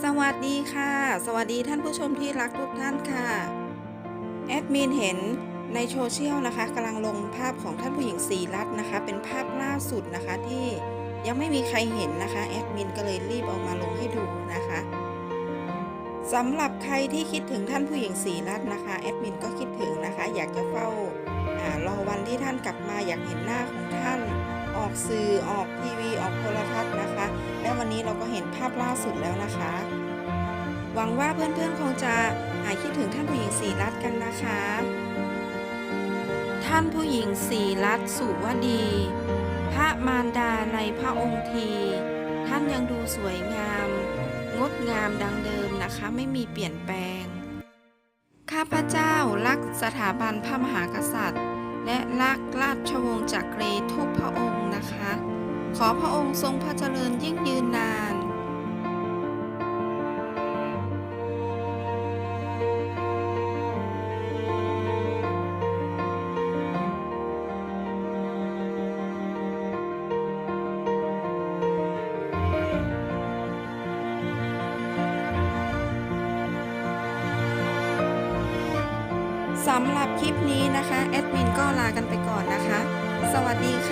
สวัสดีค่ะ สวัสดีท่านผู้ชมที่รักทุกท่านค่ะ แอดมินเห็นในโซเชียลนะคะกำลังลงภาพของท่านผู้หญิงสีรัตน์นะคะ เป็นภาพล่าสุดนะคะที่ยังไม่มีใครเห็นนะคะแอดมินก็เลยรีบเอามาลงให้ดูนะคะสำหรับใครที่คิดถึงท่านผู้หญิงสีรัตน์นะคะแอดมินก็คิดถึงนะคะ อยากจะเฝ้ารอวันที่ท่านกลับมาอยากเห็นหน้าของท่าน ออกสื่อออกทีวีออกโทรทัศน์นะคะ และวันนี้เราก็เห็นภาพล่าสุดแล้วนะคะ หวังว่าเพื่อนๆคงจะหายคิดถึงท่านผู้หญิงสีรัตกันนะคะ ท่านผู้หญิงสีรัตสุวดี พระมารดาในพระองค์ที ท่านยังดูสวยงาม งดงามดังเดิมนะคะไม่มีเปลี่ยนแปลง ข้าพเจ้ารักสถาบันพระมหากษัตริย์ และรักราชวงศ์จักรีทุก อพระองค์ทรงพระเจริญยิ่งยืนนานสำหรับคลิปนี้นะคะแอดมินก็ลากันไปก่อนนะคะ สวัสดีค่ะ